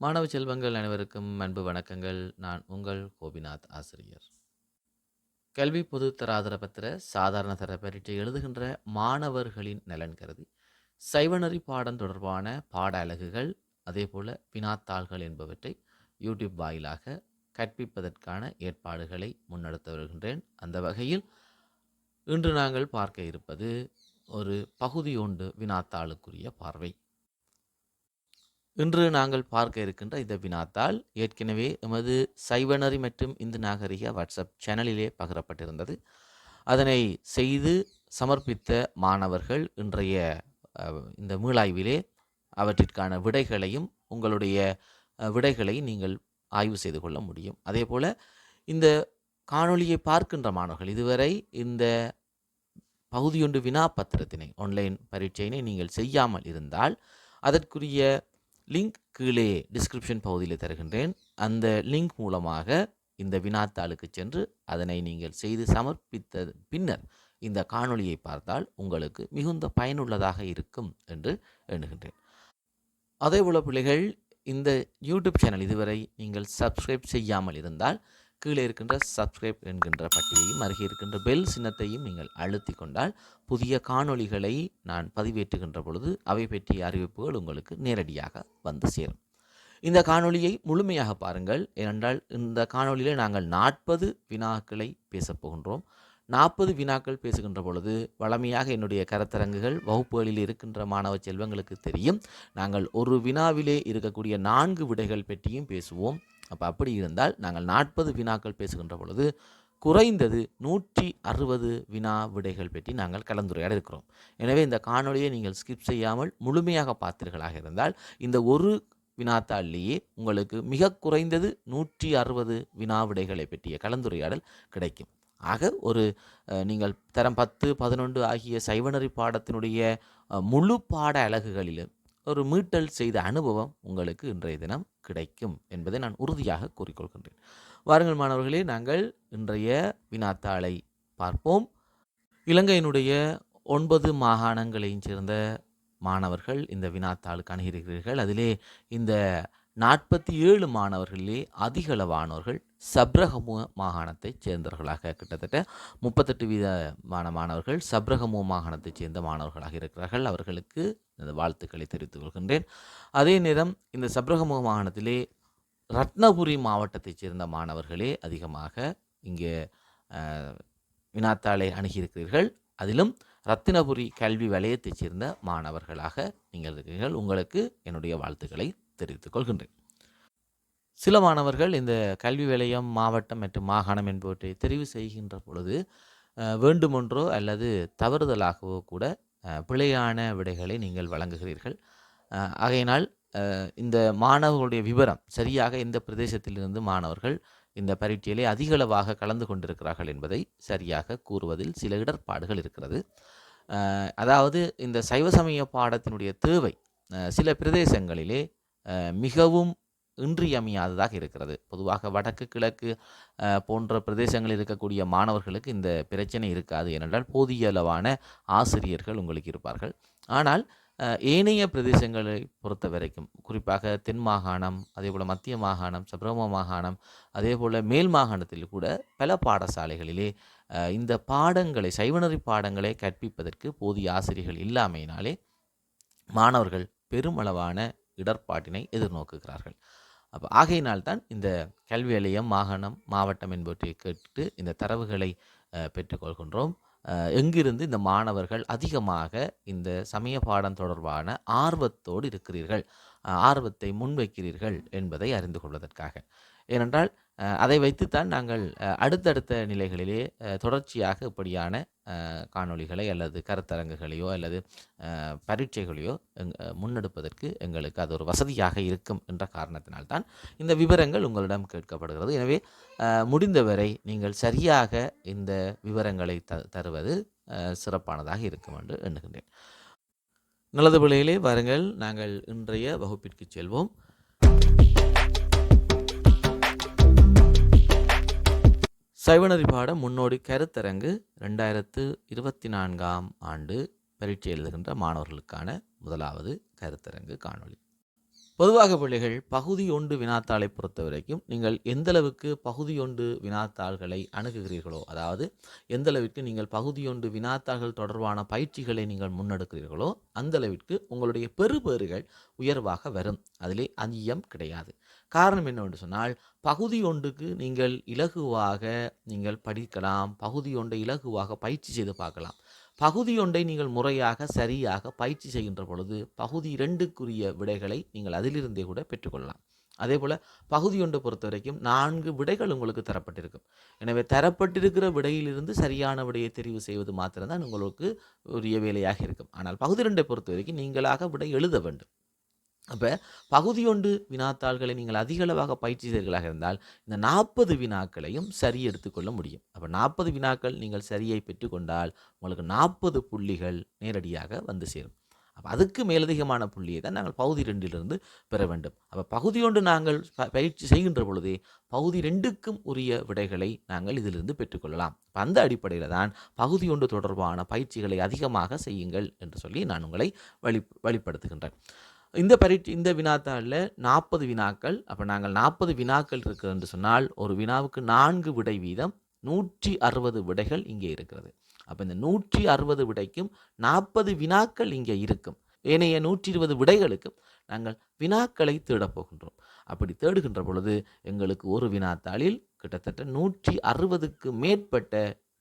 மாணவ செல்வங்கள் அனைவருக்கும் அன்பு வணக்கங்கள். நான் உங்கள் கோபிநாத் ஆசிரியர். கல்வி பொது தராதர பத்திர சாதாரண தர பரீட்சை எழுதுகின்ற மாணவர்களின் நலன் கருதி சைவநறி பாடம் தொடர்பான பாட அலகுகள் அதேபோல வினாத்தாள்கள் என்பவற்றை யூடியூப் வாயிலாக கற்பிப்பதற்கான ஏற்பாடுகளை முன்னெடுத்து வருகின்றேன். அந்த வகையில் இன்று நாங்கள் பார்க்க இருப்பது ஒரு பகுதியோண்டு வினாத்தாளுக்குரிய பார்வை. இன்று நாங்கள் பார்க்க இருக்கின்ற இந்த வினாத்தால் ஏற்கனவே எமது சைவநறி மற்றும் இந்து நாகரிக வாட்ஸ்அப் சேனலிலே பகிரப்பட்டிருந்தது. அதனை செய்து சமர்ப்பித்த மாணவர்கள் இன்றைய இந்த மீளாய்விலே அவற்றிற்கான விடைகளையும் உங்களுடைய விடைகளை நீங்கள் ஆய்வு செய்து கொள்ள முடியும். அதே போல் இந்த காணொளியை பார்க்கின்ற மாணவர்கள் இதுவரை இந்த பகுதியொன்று வினா பத்திரத்தினை ஆன்லைன் பரீட்சையினை நீங்கள் செய்யாமல் இருந்தால் அதற்குரிய லிங்க் கீழே டிஸ்கிரிப்ஷன் பகுதியில் தருகின்றேன். அந்த லிங்க் மூலமாக இந்த வினாத்தாளுக்கு சென்று அதனை நீங்கள் செய்து சமர்ப்பித்த பின்னர் இந்த காணொளியை பார்த்தால் உங்களுக்கு மிகுந்த பயனுள்ளதாக இருக்கும் என்று எண்ணுகின்றேன். அதே போல பிள்ளைகள் இந்த யூடியூப் சேனல் இதுவரை நீங்கள் சப்ஸ்கிரைப் செய்யாமல் இருந்தால் கீழே இருக்கின்ற சப்ஸ்கிரைப் என்கின்ற பட்டியையும் அருகே இருக்கின்ற பெல் சின்னத்தையும் நீங்கள் அழுத்தி கொண்டால் புதிய காணொளிகளை நான் பதிவேற்றுகின்ற பொழுது அவை பற்றிய அறிவிப்புகள் உங்களுக்கு நேரடியாக வந்து சேரும். இந்த காணொளியை முழுமையாக பாருங்கள். ஏனென்றால் இந்த காணொளியில் நாங்கள் நாற்பது வினாக்களை பேசப்போகின்றோம் நாற்பது வினாக்கள் பேசுகின்ற பொழுது வளமையாக என்னுடைய கருத்தரங்குகள் வகுப்புகளில் இருக்கின்ற மாணவ செல்வங்களுக்கு தெரியும். நாங்கள் ஒரு வினாவிலே இருக்கக்கூடிய நான்கு விடைகள் பற்றியும் பேசுவோம். அப்போ அப்படி இருந்தால் நாங்கள் நாற்பது வினாக்கள் பேசுகின்ற பொழுது குறைந்தது நூற்றி அறுபது வினா விடைகள் பற்றி நாங்கள் கலந்துரையாட இருக்கிறோம். எனவே இந்த காணொலியை நீங்கள் ஸ்கிப் செய்யாமல் முழுமையாக பார்த்தீர்களாக இருந்தால் இந்த ஒரு வினாத்தாள்லேயே உங்களுக்கு மிக குறைந்தது நூற்றி அறுபது வினா விடைகளை பற்றிய கலந்துரையாடல் கிடைக்கும். ஆக ஒரு நீங்கள் தரம் பத்து பதினொன்று ஆகிய சைவநெறி பாடத்தினுடைய முழு பாட அலகுகளிலும் ஒரு மீட்டல் செய்த அனுபவம் உங்களுக்கு இன்றைய தினம் கிடைக்கும் என்பதை நான் உறுதியாக கூறிக்கொள்கின்றேன். வாருங்கள் மாணவர்களே நாங்கள் இன்றைய வினாத்தாளை பார்ப்போம். இலங்கையினுடைய ஒன்பது மாகாணங்களையும் சேர்ந்த மாணவர்கள் இந்த வினாத்தாளுக்கு அணுகிறீர்கள். அதிலே இந்த நாற்பத்தி ஏழு மாணவர்களிலே அதிகளவானோர்கள் சப்ரகமு மாகாணத்தைச் சேர்ந்தவர்களாக கிட்டத்தட்ட முப்பத்தெட்டு வீதமான மாணவர்கள் சப்ரகமு மாகாணத்தைச் சேர்ந்த மாணவர்களாக இருக்கிறார்கள். அவர்களுக்கு இந்த வாழ்த்துக்களை தெரிவித்துக் கொள்கின்றேன். அதே நேரம் இந்த சப்ரகமு மாகாணத்திலே ரத்னபுரி மாவட்டத்தைச் சேர்ந்த மாணவர்களே அதிகமாக இங்கே வினாத்தாளை அணுகியிருக்கிறீர்கள். அதிலும் ரத்தினபுரி கல்வி வலயத்தைச் சேர்ந்த மாணவர்களாக நீங்கள் இருக்கிறீர்கள். உங்களுக்கு என்னுடைய வாழ்த்துக்களை தெரிவித்துக் கொள்கின்றேன். சில மாணவர்கள் இந்த கல்வி விலையம் மாவட்டம் மற்றும் மாகாணம் என்பவற்றை தெரிவு செய்கின்ற பொழுது வேண்டுமென்றோ அல்லது தவறுதலாகவோ கூட பிழையான விடைகளை நீங்கள் வழங்குகிறீர்கள். ஆகையினால் இந்த மாணவர்களுடைய விவரம் சரியாக எந்த பிரதேசத்திலிருந்து மாணவர்கள் இந்த பரீட்சையிலே அதிகளவாக கலந்து கொண்டிருக்கிறார்கள் என்பதை சரியாக கூறுவதில் சில இடர்பாடுகள் இருக்கிறது. அதாவது இந்த சைவ சமய பாடத்தினுடைய தேவை சில பிரதேசங்களிலே மிகவும் இன்றியமையாததாக இருக்கிறது. பொதுவாக வடக்கு கிழக்கு போன்ற பிரதேசங்களில் இருக்கக்கூடிய மாணவர்களுக்கு இந்த பிரச்சனை இருக்காது ஏனென்றால் போதிய அளவான ஆசிரியர்கள் உங்களுக்கு இருப்பார்கள். ஆனால் ஏனைய பிரதேசங்களை பொறுத்த வரைக்கும் குறிப்பாக தென் மாகாணம் அதே போல் மத்திய மாகாணம் சப்ரம மாகாணம் அதே போல் மேல் மாகாணத்தில் கூட பல பாடசாலைகளிலே இந்த பாடங்களை சைவநறி பாடங்களை கற்பிப்பதற்கு போதிய ஆசிரியர்கள் இல்லாமையினாலே மாணவர்கள் பெருமளவான இடர்பாட்டினை எதிர்நோக்குகிறார்கள். அப்போ ஆகையினால்தான் இந்த கல்வி நிலையம் மாகாணம் மாவட்டம் என்பவற்றை கேட்டு இந்த தரவுகளை பெற்றுக்கொள்கின்றோம் எங்கிருந்து இந்த மாணவர்கள் அதிகமாக இந்த சமய பாடம் தொடர்பான ஆர்வத்தோடு இருக்கிறீர்கள் ஆர்வத்தை முன்வைக்கிறீர்கள் என்பதை அறிந்து கொள்வதற்காக. ஏனென்றால் அதை வைத்துத்தான் நாங்கள் அடுத்தடுத்த நிலைகளிலே தொடர்ச்சியாக இப்படியான காணொளிகளை அல்லது கருத்தரங்குகளையோ அல்லது பரீட்சைகளையோ எங் முன்னெடுப்பதற்கு எங்களுக்கு அது ஒரு வசதியாக இருக்கும் என்ற காரணத்தினால்தான் இந்த விவரங்கள் உங்களிடம் கேட்கப்படுகிறது. எனவே முடிந்தவரை நீங்கள் சரியாக இந்த விவரங்களை த தருவது சிறப்பானதாக இருக்கும் என்று எண்ணுகின்றேன். நல்லது பிள்ளைகளே வாருங்கள். நாங்கள் இன்றைய வகுப்பிற்கு செல்வோம். சைவநெறி பாடம் முன்னோடி கருத்தரங்கு ரெண்டாயிரத்து இருபத்தி நான்காம் ஆண்டு பரீட்சை எழுதுகின்ற மாணவர்களுக்கான முதலாவது கருத்தரங்கு காணொளி. பொதுவாக பிள்ளைகள் பகுதி ஒன்று வினாத்தாளை பொறுத்த வரைக்கும் நீங்கள் எந்தளவுக்கு பகுதி ஒன்று வினாத்தாள்களை அணுகுகிறீர்களோ அதாவது எந்தளவிற்கு நீங்கள் பகுதி ஒன்று வினாத்தாள்கள் தொடர்பான பயிற்சிகளை நீங்கள் முன்னெடுக்கிறீர்களோ அந்த அளவிற்கு உங்களுடைய பெறுபேறுகள் உயர்வாக வரும். அதிலே அஞ்சியம் கிடையாது. காரணம் என்னவென்று சொன்னால் பகுதி ஒன்றுக்கு நீங்கள் இலகுவாக நீங்கள் படிக்கலாம் பகுதி ஒன்றை இலகுவாக பயிற்சி செய்து பார்க்கலாம். பகுதி ஒன்றை நீங்கள் முறையாக சரியாக பயிற்சி செய்கின்ற பொழுது பகுதி இரண்டுக்குரிய விடைகளை நீங்கள் அதிலிருந்தே கூட பெற்றுக்கொள்ளலாம். அதே போல் பகுதி ஒன்றை பொறுத்த வரைக்கும் நான்கு விடைகள் உங்களுக்கு தரப்பட்டிருக்கும். எனவே தரப்பட்டிருக்கிற விடையிலிருந்து சரியான விடையை தெரிவு செய்வது மாத்திரம்தான் உங்களுக்கு உரிய வேலையாக இருக்கும். ஆனால் பகுதி ரெண்டை பொறுத்த வரைக்கும் நீங்களாக விடை எழுத வேண்டும். அப்போ பகுதியொன்று வினாத்தாள்களை நீங்கள் அதிக அளவாக பயிற்சி செய்தீர்களாக இருந்தால் இந்த நாற்பது வினாக்களையும் சரி எடுத்துக்கொள்ள முடியும். அப்போ நாற்பது வினாக்கள் நீங்கள் சரியை பெற்றுக்கொண்டால் உங்களுக்கு நாற்பது புள்ளிகள் நேரடியாக வந்து சேரும். அப்போ அதுக்கு மேலதிகமான புள்ளியை தான் நாங்கள் பகுதி ரெண்டிலிருந்து பெற வேண்டும். அப்போ பகுதி ஒன்று நாங்கள் பயிற்சி செய்கின்ற பொழுதே பகுதி ரெண்டுக்கும் உரிய விடைகளை நாங்கள் இதிலிருந்து பெற்றுக்கொள்ளலாம் அந்த அடிப்படையில் தான் பகுதி ஒன்று தொடர்பான பயிற்சிகளை அதிகமாக செய்யுங்கள் என்று சொல்லி நான் உங்களை வழி வழிப்படுத்துகின்றேன். இந்த பரீட்சை இந்த வினாத்தாளில் நாற்பது வினாக்கள். அப்போ நாங்கள் நாற்பது வினாக்கள் இருக்குது என்று சொன்னால் ஒரு வினாவுக்கு நான்கு விடை வீதம் நூற்றி அறுபது விடைகள் இங்கே இருக்கிறது. அப்போ இந்த நூற்றி அறுபது விடைக்கும் நாற்பது வினாக்கள் இங்கே இருக்கும். ஏனைய நூற்றி இருபது விடைகளுக்கும் நாங்கள் வினாக்களை தேடப் போகின்றோம். அப்படி தேடுகின்ற பொழுது எங்களுக்கு ஒரு வினாத்தாளில் கிட்டத்தட்ட நூற்றி அறுபதுக்கு மேற்பட்ட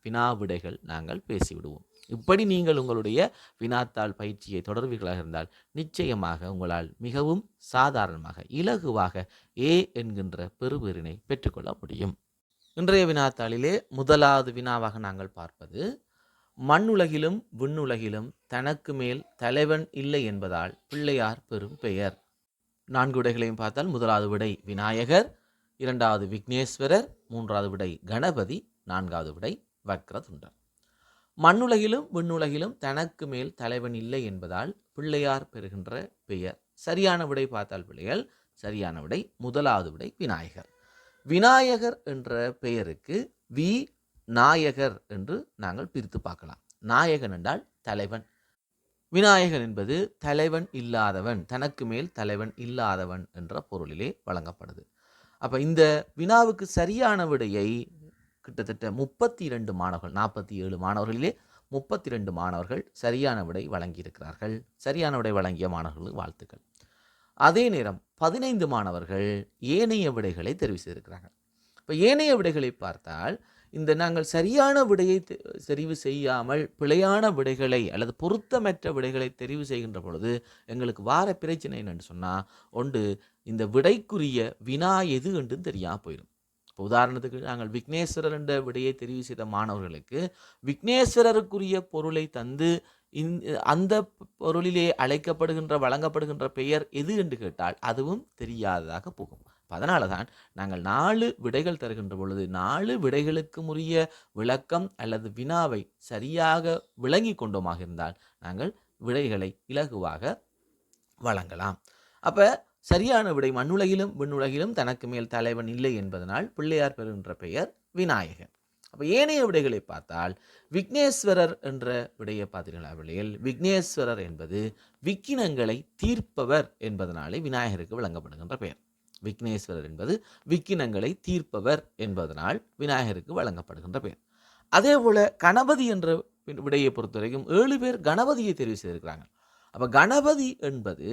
வினா விடைகள் நாங்கள் பேசிவிடுவோம். இப்படி நீங்கள் உங்களுடைய வினாத்தாள் பயிற்சியை தொடர்வீர்களாக இருந்தால் நிச்சயமாக உங்களால் மிகவும் சாதாரணமாக இலகுவாக ஏ என்கின்ற பெருவிரினை பெற்றுக்கொள்ள முடியும். இன்றைய வினாத்தாளிலே முதலாவது வினாவாக நாங்கள் பார்ப்பது மண்ணுலகிலும் விண்ணுலகிலும் தனக்கு மேல் தலைவன் இல்லை என்பதால் பிள்ளையார் பெரும் பெயர். நான்கு விடைகளையும் பார்த்தால் முதலாவது விடை விநாயகர் இரண்டாவது விக்னேஸ்வரர் மூன்றாவது விடை கணபதி நான்காவது விடை வக்ரதுண்டர் மண்ணுலகிலும் விண்ணுலகிலும் தனக்கு மேல் தலைவன் இல்லை என்பதால் பிள்ளையார் பெறுகின்ற பெயர். சரியான விடை பார்த்தால் பிள்ளைகள் சரியான விடை முதலாவது விடை விநாயகர். விநாயகர் என்ற பெயருக்கு வி. நாயகர் என்று நாங்கள் பிரித்து பார்க்கலாம். நாயகன் என்றால் தலைவன். விநாயகன் என்பது தலைவன் இல்லாதவன் தனக்கு மேல் தலைவன் இல்லாதவன் என்ற பொருளிலே வழங்கப்படுது. அப்போ இந்த வினாவுக்கு சரியான விடையை கிட்டத்தட்ட முப்பத்தி இரண்டு மாணவர்கள் நாற்பத்தி ஏழு மாணவர்களிலே முப்பத்தி ரெண்டு மாணவர்கள் சரியான விடை வழங்கியிருக்கிறார்கள். சரியான விடை வழங்கிய மாணவர்களுக்கு வாழ்த்துக்கள். அதே நேரம் பதினைந்து மாணவர்கள் ஏனைய விடைகளை தெரிவு செய்திருக்கிறார்கள். இப்போ ஏனைய விடைகளை பார்த்தால் இந்த நாங்கள் சரியான விடையை தெ- தெரிவு செய்யாமல் பிழையான விடைகளை அல்லது பொருத்தமற்ற விடைகளை தெரிவு செய்கின்ற பொழுது எங்களுக்கு வார பிரச்சனை என்னென்னு சொன்னால் ஒன்று இந்த விடைக்குரிய வினா எது என்று தெரியாமல் போயிடும். இப்போ உதாரணத்துக்கு நாங்கள் விக்னேஸ்வரர் என்ற விடையை தெரிவு செய்த மாணவர்களுக்கு விக்னேஸ்வரருக்குரிய பொருளை தந்து இந்த அந்த பொருளிலே அழைக்கப்படுகின்ற வழங்கப்படுகின்ற பெயர் எது என்று கேட்டால் அதுவும் தெரியாததாக போகும். அதனால தான் நாங்கள் நாலு விடைகள் தருகின்ற பொழுது நாலு விடைகளுக்கும் உரிய விளக்கம் அல்லது வினாவை சரியாக விளங்கி கொண்டோமாக இருந்தால் நாங்கள் விடைகளை இலகுவாக வழங்கலாம். அப்போ சரியான விடை மண்ணுலகிலும் விண்ணுலகிலும் தனக்கு மேல் தலைவன் இல்லை என்பதனால் பிள்ளையார் பெறுகின்ற பெயர் விநாயகர் அப்போ ஏனைய விடைகளை பார்த்தால் விக்னேஸ்வரர் என்ற விடையை பார்த்தீர்களா விடையில் விக்னேஸ்வரர் என்பது விக்கினங்களை தீர்ப்பவர் என்பதனாலே விநாயகருக்கு வழங்கப்படுகின்ற பெயர். விக்னேஸ்வரர் என்பது விக்கினங்களை தீர்ப்பவர் என்பதனால் விநாயகருக்கு வழங்கப்படுகின்ற பெயர். அதே போல கணபதி என்ற விடையை பொறுத்தவரைக்கும் ஏழு பேர் கணபதியை தெரிவு செய்திருக்கிறாங்க. அப்போ கணபதி என்பது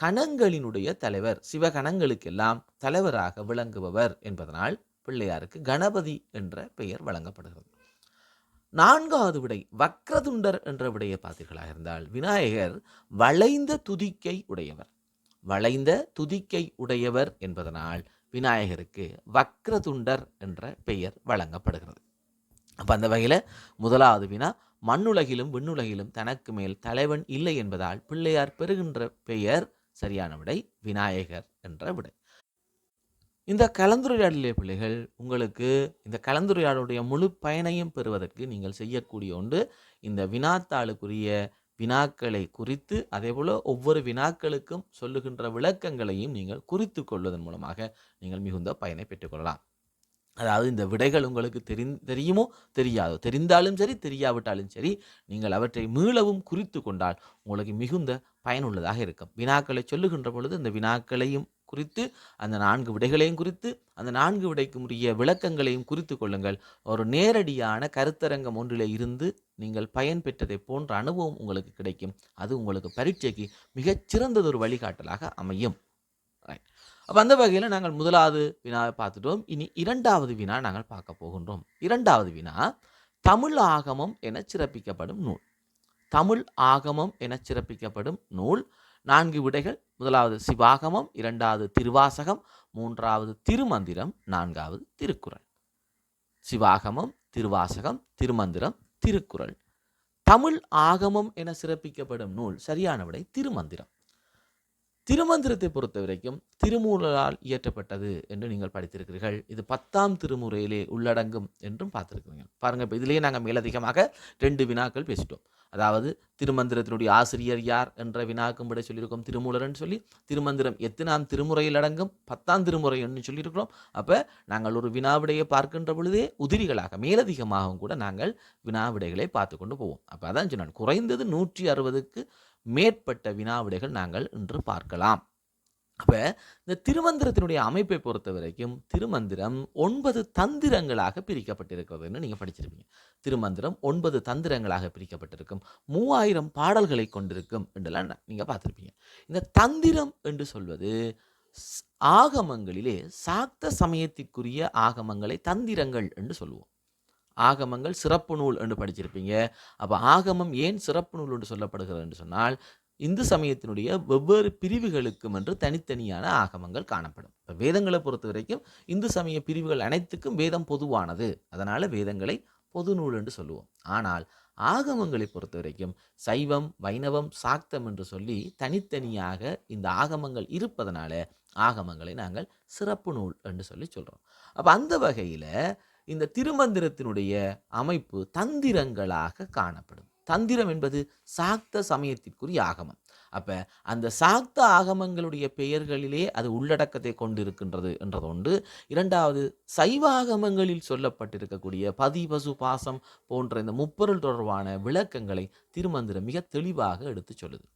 கணங்களினுடைய தலைவர் சிவகணங்களுக்கெல்லாம் தலைவராக விளங்குபவர் என்பதனால் பிள்ளையாருக்கு கணபதி என்ற பெயர் வழங்கப்படுகிறது. நான்காவது விடை வக்ரதுண்டர் என்ற விடையை பார்த்தீர்களாக இருந்தால் விநாயகர் வளைந்த துதிக்கை உடையவர். வளைந்த துதிக்கை உடையவர் என்பதனால் விநாயகருக்கு வக்ரதுண்டர் என்ற பெயர் வழங்கப்படுகிறது. அப்போ அந்த வகையில் முதலாவது வினா மண்ணுலகிலும் விண்ணுலகிலும் தனக்கு மேல் தலைவன் இல்லை என்பதால் பிள்ளையார் பெறுகின்ற பெயர் சரியான விடை விநாயகர் என்ற விடை. இந்த கலந்துரையாடலே பிள்ளைகள் உங்களுக்கு இந்த கலந்துரையாடலுடைய முழு பயனையும் பெறுவதற்கு நீங்கள் செய்யக்கூடிய ஒன்று இந்த வினாத்தாளுக்குரிய வினாக்களை குறித்து அதேபோல் ஒவ்வொரு வினாக்களுக்கும் சொல்லுகின்ற விளக்கங்களையும் நீங்கள் குறித்து கொள்வதன் மூலமாக நீங்கள் மிகுந்த பயனை பெற்றுக்கொள்ளலாம் அதாவது இந்த விடைகள் உங்களுக்கு தெரி தெரியுமோ தெரியாதோ தெரிந்தாலும் சரி தெரியாவிட்டாலும் சரி நீங்கள் அவற்றை மீளவும் குறித்து கொண்டால் உங்களுக்கு மிகுந்த பயனுள்ளதாக இருக்கும். வினாக்களை சொல்லுகின்ற பொழுது இந்த வினாக்களையும் குறித்து அந்த நான்கு விடைகளையும் குறித்து அந்த நான்கு விடைக்கும் உரிய விளக்கங்களையும் குறித்து கொள்ளுங்கள். ஒரு நேரடியான கருத்தரங்கம் ஒன்றிலே இருந்து நீங்கள் பயன் பெற்றதை போன்ற அனுபவம் உங்களுக்கு கிடைக்கும். அது உங்களுக்கு பரீட்சைக்கு மிகச் சிறந்ததொரு வழிகாட்டலாக அமையும். ரைட் அப்போ அந்த வகையில் நாங்கள் முதலாவது வினாவை பார்த்துட்டோம். இனி இரண்டாவது வினா நாங்கள் பார்க்க போகின்றோம். இரண்டாவது வினா தமிழ் ஆகமம் என சிறப்பிக்கப்படும் நூல். தமிழ் ஆகமம் என சிறப்பிக்கப்படும் நூல். நான்கு விடைகள். முதலாவது சிவாகமம் இரண்டாவது திருவாசகம் மூன்றாவது திருமந்திரம் நான்காவது திருக்குறள். சிவாகமம் திருவாசகம் திருமந்திரம் திருக்குறள். தமிழ் ஆகமம் என சிறப்பிக்கப்படும் நூல் சரியான விடை திருமந்திரம். திருமந்திரத்தை பொறுத்த வரைக்கும் திருமூலரால் இயற்றப்பட்டது என்று நீங்கள் படித்திருக்கிறீர்கள். இது பத்தாம் திருமுறையிலே உள்ளடங்கும் என்றும் பார்த்திருக்கிறீங்க பாருங்கள் இப்போ இதிலேயே நாங்கள் மேலதிகமாக ரெண்டு வினாக்கள் பேசிட்டோம். அதாவது திருமந்திரத்தினுடைய ஆசிரியர் யார் என்ற வினாக்கும் விட சொல்லியிருக்கோம் திருமூலர்னு சொல்லி. திருமந்திரம் எத்தனாம் திருமுறையில் அடங்கும் பத்தாம் திருமுறைன்னு சொல்லியிருக்கிறோம். அப்போ நாங்கள் ஒரு வினாவிடையை பார்க்கின்ற பொழுதே உதிரிகளாக மேலதிகமாகவும் கூட நாங்கள் வினாவிடைகளை பார்த்து கொண்டு போவோம். அப்போ அதான் சொன்னான் குறைந்தது நூற்றி அறுபதுக்கு மேற்பட்ட வினாவிடைகள் நாங்கள் இன்று பார்க்கலாம். அப்போ இந்த திருமந்திரத்தினுடைய அமைப்பை பொறுத்த வரைக்கும் திருமந்திரம் ஒன்பது தந்திரங்களாக பிரிக்கப்பட்டிருக்கிறதுன்னு நீங்கள் படிச்சிருப்பீங்க. திருமந்திரம் ஒன்பது தந்திரங்களாக பிரிக்கப்பட்டிருக்கும். மூவாயிரம் பாடல்களை கொண்டிருக்கும் என்றெல்லாம் நீங்கள் பார்த்துருப்பீங்க. இந்த தந்திரம் என்று சொல்வது ஆகமங்களிலே சாக்த சமயத்திற்குரிய ஆகமங்களை தந்திரங்கள் என்று சொல்லுவோம். ஆகமங்கள் சிறப்பு நூல் என்று படிச்சிருப்பீங்க. அப்போ ஆகமம் ஏன் சிறப்பு நூல் என்று சொல்லப்படுகிறது என்று சொன்னால் இந்து சமயத்தினுடைய வெவ்வேறு பிரிவுகளுக்கும் என்று தனித்தனியான ஆகமங்கள் காணப்படும். இப்போ வேதங்களை பொறுத்த வரைக்கும் இந்து சமய பிரிவுகள் அனைத்துக்கும் வேதம் பொதுவானது. அதனால் வேதங்களை பொது நூல் என்று சொல்லுவோம். ஆனால் ஆகமங்களை பொறுத்த வரைக்கும் சைவம் வைணவம் சாக்தம் என்று சொல்லி தனித்தனியாக இந்த ஆகமங்கள் இருப்பதனால ஆகமங்களை நாங்கள் சிறப்பு நூல் என்று சொல்லி சொல்கிறோம் அப்போ அந்த வகையில் இந்த திருமந்திரத்தினுடைய அமைப்பு தந்திரங்களாக காணப்படும். தந்திரம் என்பது சாக்த சமயத்திற்குரிய ஆகமம். அப்ப அந்த சாக்த ஆகமங்களுடைய பெயர்களிலே அது உள்ளடக்கத்தை கொண்டிருக்கின்றது என்றது ஒன்று இரண்டாவது சைவ ஆகமங்களில் சொல்லப்பட்டிருக்கக்கூடிய பதி பசு பாசம் போன்ற இந்த முப்பொருள் தொடர்பான விளக்கங்களை திருமந்திரம் மிக தெளிவாக எடுத்து சொல்லுது.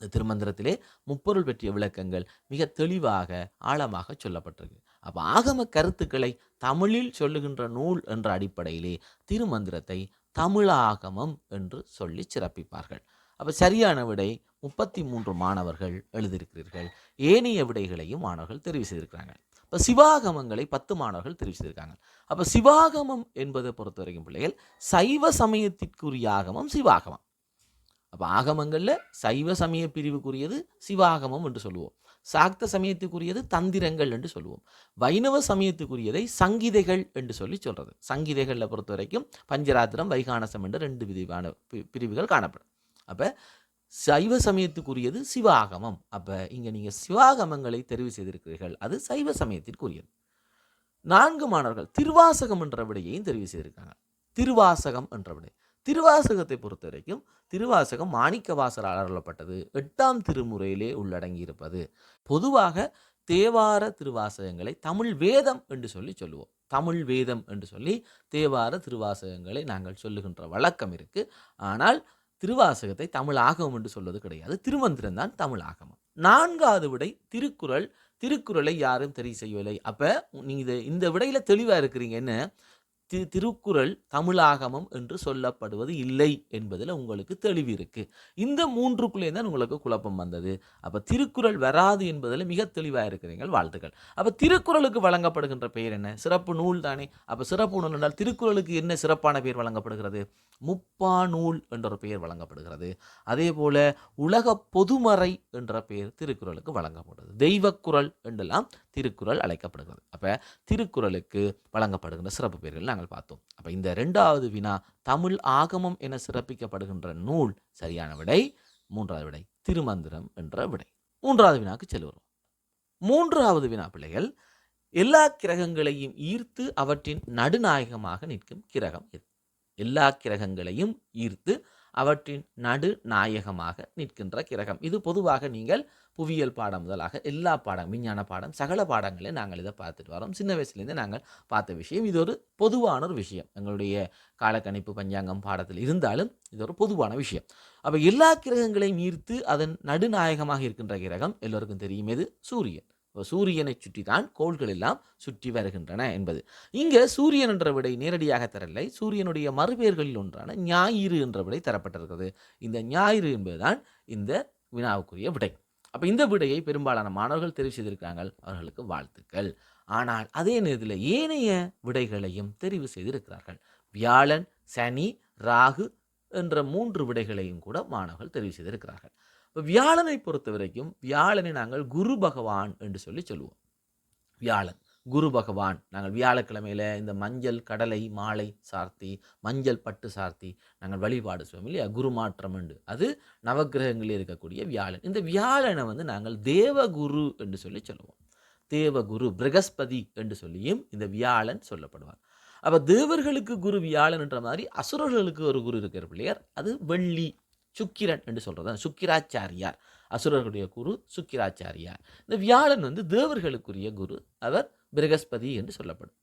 இந்த திருமந்திரத்திலே முப்பொருள் பற்றிய விளக்கங்கள் மிக தெளிவாக ஆழமாக சொல்லப்பட்டிருக்கு. அப்போ ஆகம கருத்துக்களை தமிழில் சொல்லுகின்ற நூல் என்ற அடிப்படையிலே திருமந்திரத்தை தமிழாகமம் என்று சொல்லி சிறப்பிப்பார்கள். அப்போ சரியான விடை முப்பத்தி மூன்று மாணவர்கள் எழுதியிருக்கிறீர்கள். ஏனைய விடைகளையும் மாணவர்கள் தெரிவு செய்திருக்கிறாங்க. இப்போ சிவாகமங்களை பத்து மாணவர்கள் தெரிவு செய்திருக்காங்க. அப்போ சிவாகமம் என்பதை பொறுத்த வரைக்கும் பிள்ளைகள் சைவ சமயத்திற்குரிய ஆகமம் சிவாகமம். அப்போ ஆகமங்களில் சைவ சமய பிரிவுக்குரியது சிவாகமம் என்று சொல்லுவோம். சாக்த சமயத்துக்குரியது தந்திரங்கள் என்று சொல்லுவோம். வைணவ சமயத்துக்குரியதை சங்கீதைகள் என்று சொல்லி சொல்கிறது சங்கீதைகளில் பொறுத்த வரைக்கும் பஞ்சராத்திரம் வைகானசம் என்று ரெண்டு விதிவான பிரிவுகள் காணப்படும். அப்போ சைவ சமயத்துக்குரியது சிவாகமம். அப்போ இங்கே நீங்கள் சிவாகமங்களை தெரிவு செய்திருக்கிறீர்கள். அது சைவ சமயத்திற்குரியது. நான்கு மாணவர்கள் திருவாசகம் என்ற விடையையும் தெரிவு செய்திருக்காங்க. திருவாசகம் என்ற விடை. திருவாசகத்தை பொறுத்த வரைக்கும் திருவாசகம் மாணிக்க வாசரால் அருளப்பட்டது. எட்டாம் திருமுறையிலே உள்ளடங்கி இருப்பது பொதுவாக தேவார திருவாசகங்களை தமிழ் வேதம் என்று சொல்லி சொல்லுவோம். தமிழ் வேதம் என்று சொல்லி தேவார திருவாசகங்களை நாங்கள் சொல்லுகின்ற வழக்கம் இருக்கு. ஆனால் திருவாசகத்தை தமிழ் ஆகமம் என்று சொல்வது கிடையாது. திருமந்திரம் தான் தமிழ் ஆகமம். நான்காவது விடை திருக்குறள். திருக்குறளை யாரும் தெரிவு செய்யவில்லை. அப்போ நீங்கள் இது இந்த விடையில் தெளிவாக இருக்கிறீங்க என்ன? தி திருக்குறள் தமிழாகமம் என்று சொல்லப்படுவது இல்லை என்பதில் உங்களுக்கு தெளிவு இருக்குது இந்த மூன்றுக்குள்ளே தான் உங்களுக்கு குழப்பம் வந்தது. அப்போ திருக்குறள் வராது என்பதில் மிக தெளிவாக இருக்கிறீர்கள் வாழ்த்துக்கள். அப்போ திருக்குறளுக்கு வழங்கப்படுகின்ற பெயர் என்ன? சிறப்பு நூல் தானே? அப்போ சிறப்பு நூல் என்றால் திருக்குறளுக்கு என்ன சிறப்பான பெயர் வழங்கப்படுகிறது? முப்பா நூல் என்ற ஒரு பெயர் வழங்கப்படுகிறது. அதே போல் உலக பொதுமறை என்ற பெயர் திருக்குறளுக்கு வழங்கப்படுகிறது தெய்வக்குறள் என்றெல்லாம் திருக்குறள் அழைக்கப்படுகிறது. அப்போ திருக்குறளுக்கு வழங்கப்படுகின்ற சிறப்பு பெயர்கள் நாங்கள் பார்த்தோம். அப்போ இந்த ரெண்டாவது வினா தமிழ் ஆகமம் என சிறப்பிக்கப்படுகின்ற நூல் சரியான விடை மூன்றாவது விடை திருமந்திரம் என்ற விடை. மூன்றாவது வினாக்கு செல்கிறோம் மூன்றாவது வினா பிள்ளைகள் எல்லா கிரகங்களையும் ஈர்த்து அவற்றின் நடுநாயகமாக நிற்கும் கிரகம் எது? எல்லா கிரகங்களையும் ஈர்த்து அவற்றின் நடுநாயகமாக நிற்கின்ற கிரகம். இது பொதுவாக நீங்கள் புவியியல் பாடம் முதலாக எல்லா பாடம் விஞ்ஞான பாடம் சகல பாடங்களையும் நாங்கள் இதை பார்த்துட்டு வரோம். சின்ன வயசுலேருந்து நாங்கள் பார்த்த விஷயம். இது ஒரு பொதுவான ஒரு விஷயம். எங்களுடைய காலக்கணிப்பு பஞ்சாங்கம் பாடத்தில் இருந்தாலும் இது ஒரு பொதுவான விஷயம். அப்போ எல்லா கிரகங்களையும் ஈர்த்து அதன் நடுநாயகமாக இருக்கின்ற கிரகம் எல்லோருக்கும் தெரியும். எது? சூரியன். சூரியனை சுற்றி தான் கோள்கள் எல்லாம் சுற்றி வருகின்றன என்பது. இங்கே சூரியன் என்ற விடை நேரடியாக தரலை சூரியனுடைய மறுபெயர்களில் ஒன்றான ஞாயிறு என்ற விடை தரப்பட்டிருக்கிறது. இந்த ஞாயிறு என்பதுதான் இந்த வினாவுக்குரிய விடை. அப்போ இந்த விடையை பெரும்பாலான மாணவர்கள் தெரிவு செய்திருக்கிறாங்க. அவர்களுக்கு வாழ்த்துக்கள். ஆனால் அதே நேரத்தில் ஏனைய விடைகளையும் தெரிவு செய்திருக்கிறார்கள். வியாழன் சனி ராகு என்ற மூன்று விடைகளையும் கூட மாணவர்கள் தெரிவு செய்திருக்கிறார்கள். இப்போ வியாழனை பொறுத்த வரைக்கும் வியாழனை நாங்கள் குரு பகவான் என்று சொல்லி சொல்லுவோம். வியாழன் குரு பகவான். நாங்கள் வியாழக்கிழமையில இந்த மஞ்சள் கடலை மாலை சார்த்தி மஞ்சள் பட்டு சார்த்தி நாங்கள் வழிபாடு செய்வோம் இல்லையா? குரு மாற்றம் உண்டு அது நவக்கிரகங்களில் இருக்கக்கூடிய வியாழன். இந்த வியாழனை வந்து நாங்கள் தேவகுரு என்று சொல்லி சொல்லுவோம். தேவகுரு பிரகஸ்பதி என்று சொல்லியும் இந்த வியாழன் சொல்லப்படுவார். அப்போ தேவர்களுக்கு குரு வியாழன் என்ற மாதிரி அசுரர்களுக்கு ஒரு குரு இருக்கிற பிள்ளையார் அது வெள்ளி. சுக்கிரன் என்று சொல்கிறது சுக்கிராச்சாரியார். அசுரர்களுடைய குரு சுக்கிராச்சாரியார். இந்த வியாழன் வந்து தேவர்களுக்குரிய குரு. அவர் பிரகஸ்பதி என்று சொல்லப்படும்.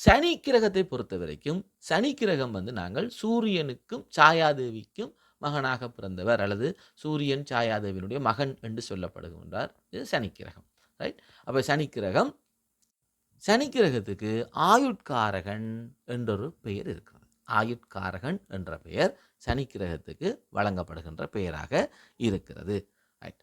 சனி கிரகத்தை பொறுத்த வரைக்கும் சனி கிரகம் வந்து நாங்கள் சூரியனுக்கும் சாயாதேவிக்கும் மகனாக பிறந்தவர் அல்லது சூரியன் சாயாதேவியினுடைய மகன் என்று சொல்லப்படுகின்றார். இது சனி கிரகம். ரைட் அப்போ சனி கிரகம் சனி கிரகத்துக்கு ஆயுட்காரகன் என்றொரு பெயர் இருக்கிறது. ஆயுட்காரகன் என்ற பெயர் சனி கிரகத்துக்கு வழங்கப்படுகின்ற பெயராக இருக்கிறது. ரைட்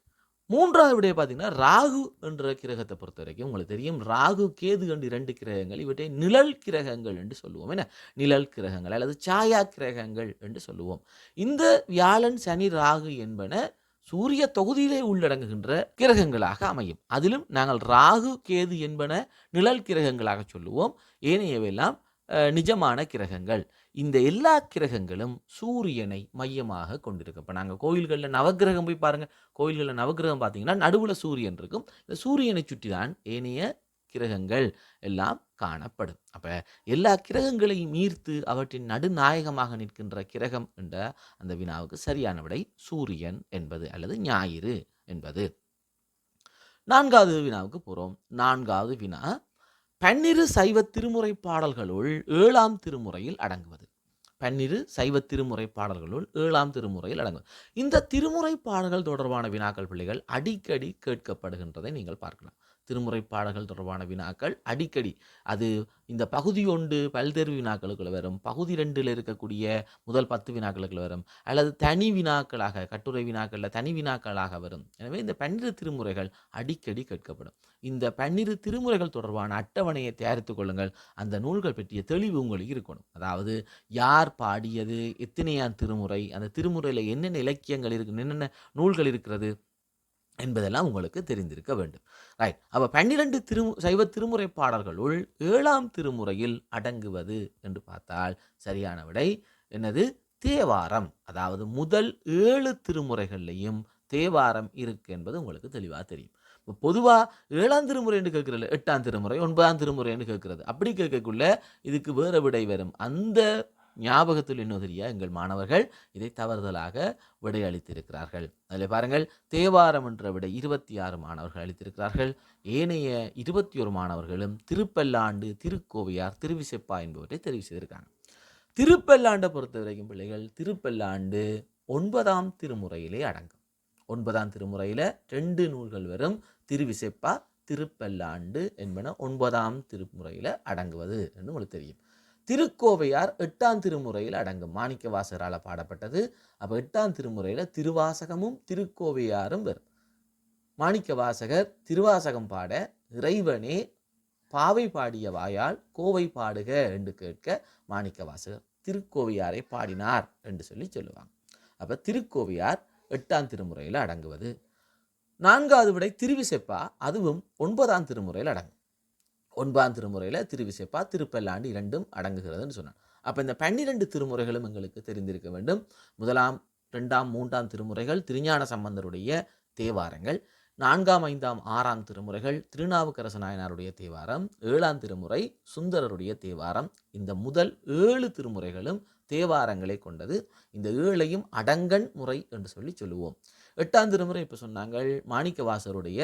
மூன்றாவது விடைய பார்த்தீங்கன்னா ராகு என்ற கிரகத்தை பொறுத்த வரைக்கும் உங்களுக்கு தெரியும். ராகு கேது என்று இரண்டு கிரகங்கள் இவற்றை நிழல் கிரகங்கள் என்று சொல்லுவோம். என்ன? நிழல் கிரகங்கள் அல்லது சாயா கிரகங்கள் என்று சொல்லுவோம். இந்த வியாழன் சனி ராகு என்பன சூரிய தொகுதியிலே உள்ளடங்குகின்ற கிரகங்களாக அமையும். அதிலும் நாங்கள் ராகு கேது என்பன நிழல் கிரகங்களாக சொல்லுவோம். ஏனையவெல்லாம் நிஜமான கிரகங்கள். இந்த எல்லா கிரகங்களும் சூரியனை மையமாக கொண்டிருக்கும். இப்போ நாங்கள் கோயில்களில் நவக்கிரகம் போய் பாருங்கள் கோயில்களில் நவக்கிரகம் பார்த்தீங்கன்னா நடுவில் சூரியன் இருக்கும். இந்த சூரியனை சுற்றி தான் ஏனைய கிரகங்கள் எல்லாம் காணப்படும். அப்போ எல்லா கிரகங்களையும் ஈர்த்து அவற்றின் நடுநாயகமாக நிற்கின்ற கிரகம் என்ற அந்த வினாவுக்கு சரியான விடை சூரியன் என்பது அல்லது ஞாயிறு என்பது. நான்காவது வினாவுக்கு போகிறோம் நான்காவது வினா பன்னிரு சைவ திருமுறை பாடல்களுள் ஏழாம் திருமுறையில் அடங்குவது. பன்னிரு சைவ திருமுறை பாடல்களுள் ஏழாம் திருமுறையில் அடங்குவது இந்த திருமுறை பாடல்கள் தொடர்பான வினாக்கள் பிள்ளைகள் அடிக்கடி கேட்கப்படுகின்றதை நீங்கள் பார்க்கலாம். திருமுறை பாடல்கள் தொடர்பான வினாக்கள். அடிக்கடி அது இந்த பகுதி ஒன்று பல்தேர்வு வினாக்களுக்குள்ள வரும். பகுதி ரெண்டில் இருக்கக்கூடிய முதல் பத்து வினாக்களுக்குள்ள வரும். அல்லது தனி வினாக்களாக கட்டுரை வினாக்களில் தனி வினாக்களாக வரும். எனவே இந்த பன்னிரு திருமுறைகள் அடிக்கடி கேட்கப்படும். இந்த பன்னிரு திருமுறைகள் தொடர்பான அட்டவணையை தயாரித்துக் கொள்ளுங்கள். அந்த நூல்கள் பற்றிய தெளிவு உங்களுக்கு இருக்கணும். அதாவது யார் பாடியது எத்தனையான் திருமுறை அந்த திருமுறையில் என்னென்ன இலக்கியங்கள் இருக்கு என்னென்ன நூல்கள் இருக்கிறது என்பதெல்லாம் உங்களுக்கு தெரிந்திருக்க வேண்டும். ரைட் அப்போ பன்னிரண்டு திரு சைவ திருமுறை பாடல்களுள் ஏழாம் திருமுறையில் அடங்குவது என்று பார்த்தால் சரியான விடை என்னது? தேவாரம். அதாவது முதல் ஏழு திருமுறைகள்லையும் தேவாரம் இருக்கு என்பது உங்களுக்கு தெளிவாக தெரியும். இப்போ பொதுவாக ஏழாம் திருமுறை என்று எட்டாம் திருமுறை ஒன்பதாம் திருமுறை என்று அப்படி கேட்கக்குள்ள இதுக்கு வேறு விடை வரும். அந்த ஞாபகத்தில் இன்னுதிரியா எங்கள் மாணவர்கள் இதை தவறுதலாக விடை அளித்திருக்கிறார்கள். அதில் பாருங்கள் தேவாரம் என்ற விடை இருபத்தி ஆறு மாணவர்கள் அளித்திருக்கிறார்கள். ஏனைய இருபத்தி ஒரு மாணவர்களும் திருப்பல்லாண்டு திருக்கோவையார் திருவிசைப்பா என்பவற்றை தெரிவு செய்திருக்காங்க. திருப்பல்லாண்டை பொறுத்த வரைக்கும் பிள்ளைகள் திருப்பல்லாண்டு ஒன்பதாம் திருமுறையிலே அடங்கும். ஒன்பதாம் திருமுறையில் ரெண்டு நூல்கள் வரும் திருவிசைப்பா திருப்பல்லாண்டு என்பன ஒன்பதாம் திருமுறையில் அடங்குவது என்று உங்களுக்கு தெரியும். திருக்கோவையார் எட்டாம் திருமுறையில் அடங்கும். மாணிக்க வாசகரால் பாடப்பட்டது. அப்போ எட்டாம் திருமுறையில் திருவாசகமும் திருக்கோவையாரும் வரும். மாணிக்க வாசகர் திருவாசகம் பாட இறைவனே பாவை பாடிய வாயால் கோவை பாடுக என்று கேட்க மாணிக்க வாசகர் திருக்கோவையாரை பாடினார் என்று சொல்லி சொல்லுவாங்க. அப்போ திருக்கோவையார் எட்டாம் திருமுறையில் அடங்குவது. நான்காவது விடை திருவிசைப்பா அதுவும் ஒன்பதாம் திருமுறையில் அடங்கும். ஒன்பதாம் திருமுறையில் திருவிசைப்பா திருப்பல்லாண்டு இரண்டும் அடங்குகிறதுன்னு சொன்னான் அப்போ இந்த பன்னிரெண்டு திருமுறைகளும் எங்களுக்கு தெரிந்திருக்க வேண்டும். முதலாம் ரெண்டாம் மூன்றாம் திருமுறைகள் திருஞான சம்பந்தருடைய தேவாரங்கள். நான்காம் ஐந்தாம் ஆறாம் திருமுறைகள் திருநாவுக்கரசு நாயனாருடைய தேவாரம். ஏழாம் திருமுறை சுந்தரருடைய தேவாரம். இந்த முதல் ஏழு திருமுறைகளும் தேவாரங்களை கொண்டது. இந்த ஏழையும் அடங்கன் முறை என்று சொல்லி சொல்லுவோம். எட்டாம் திருமுறை இப்போ சொன்னாங்கள் மாணிக்கவாசருடைய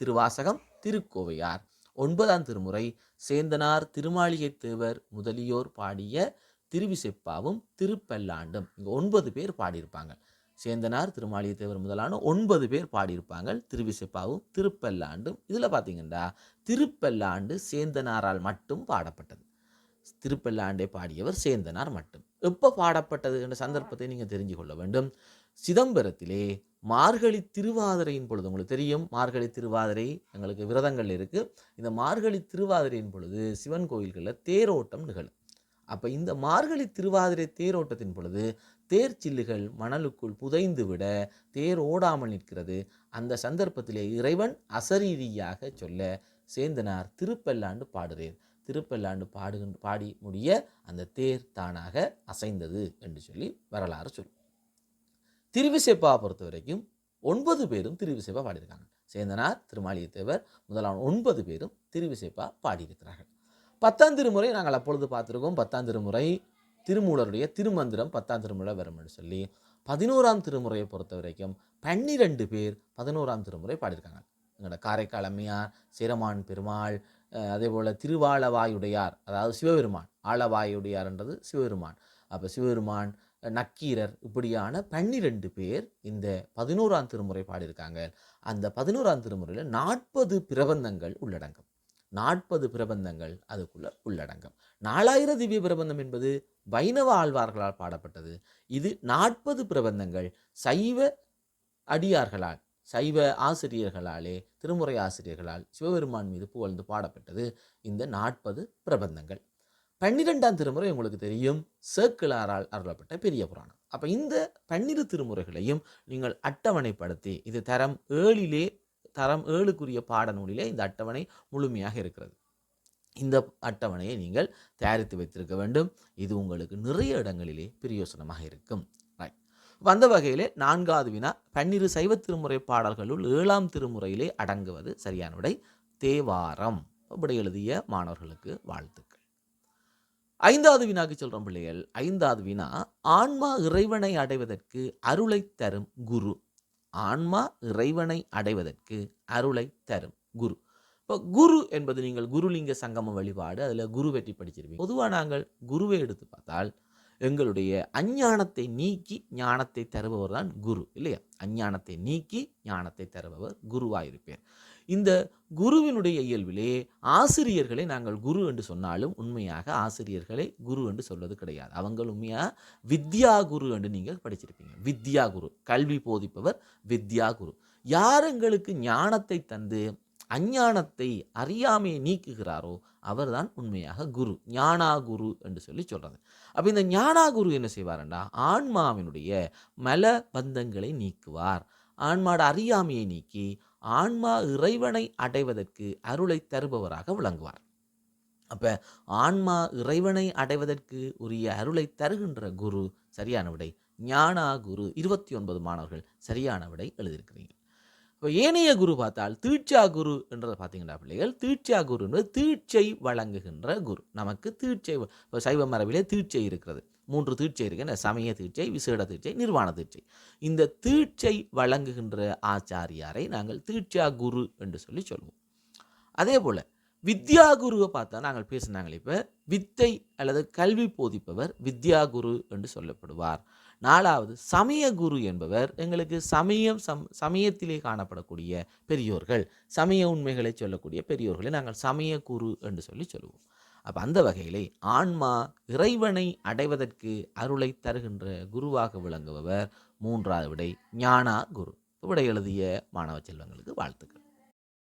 திருவாசகம் திருக்கோவையார். ஒன்பதாம் திருமுறை சேந்தனார் திருமாளிகை தேவர் முதலியோர் பாடிய திருவிசெப்பாவும் திருப்பல்லாண்டும். இங்கே ஒன்பது பேர் பாடியிருப்பாங்க. சேந்தனார் திருமாளியத்தேவர் முதலான ஒன்பது பேர் பாடியிருப்பாங்க. திருவிசெப்பாவும் திருப்பல்லாண்டும். இதில் பார்த்தீங்கன்னா திருப்பல்லாண்டு சேந்தனாரால் மட்டும் பாடப்பட்டது. திருப்பல்லாண்டை பாடியவர் சேந்தனார் மட்டும். எப்போ பாடப்பட்டது என்ற சந்தர்ப்பத்தை நீங்கள் தெரிஞ்சு கொள்ள வேண்டும். சிதம்பரத்திலே மார்கழி திருவாதிரையின் பொழுது உங்களுக்கு தெரியும் மார்கழி திருவாதிரை எங்களுக்கு விரதங்கள் இருக்குது இந்த மார்கழி திருவாதிரையின் பொழுது சிவன் கோயில்களில் தேரோட்டம் நிகழும். அப்போ இந்த மார்கழி திருவாதிரை தேரோட்டத்தின் பொழுது தேர் சில்லுகள் மணலுக்குள் புதைந்து விட தேர் ஓடாமல் நிற்கிறது. அந்த சந்தர்ப்பத்திலே இறைவன் அசரீதியாக சொல்ல சேந்தனார் திருப்பல்லாண்டு பாடுறேன். திருப்பல்லாண்டு பாடுகின்ற பாடி முடிய அந்த தேர் தானாக அசைந்தது என்று சொல்லி வரலாறு சொல்லும். திருவிசைப்பா பொறுத்த வரைக்கும் ஒன்பது பேரும் திருவிசைப்பா பாடியிருக்காங்க. சேந்தனார் திருமாலியத்தேவர் முதலான ஒன்பது பேரும் திருவிசைப்பா பாடியிருக்கிறார்கள். பத்தாம் திருமுறை நாங்கள் அப்பொழுது பார்த்துருக்கோம். பத்தாம் திருமுறை திருமூலருடைய திருமந்திரம் பத்தாம் திருமுறை வரும் என்று சொல்லி பதினோராம் திருமுறையை பொறுத்த வரைக்கும் பன்னிரெண்டு பேர் பதினோராம் திருமுறை பாடியிருக்காங்க. எங்களோட காரைக்கால் அம்மையார் சிரமான் பெருமாள் அதே போல் திருவாளவாயுடையார் அதாவது சிவபெருமான் ஆளவாயுடையார்ன்றது சிவபெருமான். அப்போ சிவபெருமான் நக்கீரர் இப்படியான பன்னிரெண்டு பேர் இந்த பதினோராம் திருமுறை பாடியிருக்காங்க. அந்த பதினோராம் திருமுறையில் நாற்பது பிரபந்தங்கள் உள்ளடங்கும். நாற்பது பிரபந்தங்கள் அதுக்குள்ள உள்ளடங்கும். நாலாயிர திவ்ய பிரபந்தம் என்பது வைணவ ஆழ்வார்களால் பாடப்பட்டது. இது நாற்பது பிரபந்தங்கள் சைவ அடியார்களால் சைவ ஆசிரியர்களாலே திருமுறை ஆசிரியர்களால் சிவபெருமான் மீது புகழ்ந்து பாடப்பட்டது. இந்த நாற்பது பிரபந்தங்கள். பன்னிரெண்டாம் திருமுறை உங்களுக்கு தெரியும். சேக்கிழாரால் அருளப்பட்ட பெரிய புராணம். அப்போ இந்த பன்னிரு திருமுறைகளையும் நீங்கள் அட்டவணைப்படுத்தி இது தரம் ஏழிலே தரம் ஏழுக்குரிய பாடநூலிலே இந்த அட்டவணை முழுமையாக இருக்கிறது. இந்த அட்டவணையை நீங்கள் தயாரித்து வைத்திருக்க வேண்டும். இது உங்களுக்கு நிறைய இடங்களிலே பிரயோசனமாக இருக்கும். ரைட் வந்த வகையிலே நான்காவது வினா பன்னிரு சைவ திருமுறை பாடல்களுள் ஏழாம் திருமுறையிலே அடங்குவது சரியான விடை. தேவாரம். இப்படி எழுதிய மாணவர்களுக்கு வாழ்த்து. ஐந்தாவது வினாக்கு சொல்கிறோம் பிள்ளைகள். ஐந்தாவது வினா ஆன்மா இறைவனை அடைவதற்கு அருளை தரும் குரு. ஆன்மா இறைவனை அடைவதற்கு அருளை தரும் குரு. இப்போ குரு என்பது நீங்கள் குருலிங்க சங்கம வழிபாடு அதில் குரு வெற்றி படிச்சிருப்பீங்க. பொதுவாக நாங்கள் குருவை எடுத்து பார்த்தால் எங்களுடைய அஞ்ஞானத்தை நீக்கி ஞானத்தை தருபவர் தான் குரு இல்லையா? அஞ்ஞானத்தை நீக்கி ஞானத்தை தருபவர் குருவாயிருப்பேர் இந்த குருவினுடைய இயல்பிலே ஆசிரியர்களை நாங்கள் குரு என்று சொன்னாலும் உண்மையாக ஆசிரியர்களை குரு என்று சொல்வது கிடையாது. அவங்க உண்மையாக வித்யா குரு என்று நீங்கள் படிச்சிருப்பீங்க. வித்யா குரு. கல்வி போதிப்பவர் வித்யா குரு. யார் எங்களுக்கு ஞானத்தை தந்து அஞ்ஞானத்தை அறியாமையை நீக்குகிறாரோ அவர்தான் உண்மையாக குரு. ஞானா குரு என்று சொல்லி சொல்கிறது அப்போ இந்த ஞானா குரு என்ன செய்வார்ண்டா ஆன்மாவினுடைய மல பந்தங்களை நீக்குவார். ஆன்மாட அறியாமையை நீக்கி ஆன்மா இறைவனை அடைவதற்கு அருளை தருபவராக விளங்குவார். அப்போ ஆன்மா இறைவனை அடைவதற்கு உரிய அருளை தருகின்ற குரு சரியான விடை. ஞானா குரு இருபத்தி ஒன்பது மாணவர்கள் சரியான விடை எழுதியிருக்கிறீங்க. இப்போ ஏனைய குரு பார்த்தால் தீட்சா குரு என்றதை பார்த்தீங்கன்னா பிள்ளைகள் தீட்சா குரு என்பது தீட்சை வழங்குகின்ற குரு. நமக்கு தீட்சை சைவ மரபிலே தீட்சை இருக்கிறது. மூன்று தீட்சை இருக்கு. என்ன? சமய தீட்சை விசேட தீட்சை நிர்வாண தீட்சை. இந்த தீட்சை வழங்குகின்ற ஆச்சாரியாரை நாங்கள் தீட்சா குரு என்று சொல்லி சொல்வோம். அதே போல் வித்யா குருவை பார்த்தா நாங்கள் பேசினாங்களே இப்போ வித்தை அல்லது கல்வி போதிப்பவர் வித்யா குரு என்று சொல்லப்படுவார். நாலாவது சமய குரு என்பவர் எங்களுக்கு சமயம் சம் சமயத்திலே காணப்படக்கூடிய பெரியோர்கள் சமய உண்மைகளை சொல்லக்கூடிய பெரியோர்களை நாங்கள் சமய குரு என்று சொல்லி சொல்லுவோம் அப்போ அந்த வகையிலே ஆன்மா இறைவனை அடைவதற்கு அருளை தருகின்ற குருவாக விளங்குபவர் மூன்றாவது விடை ஞானா குரு விடை எழுதிய மாணவ செல்வங்களுக்கு வாழ்த்துக்கள்.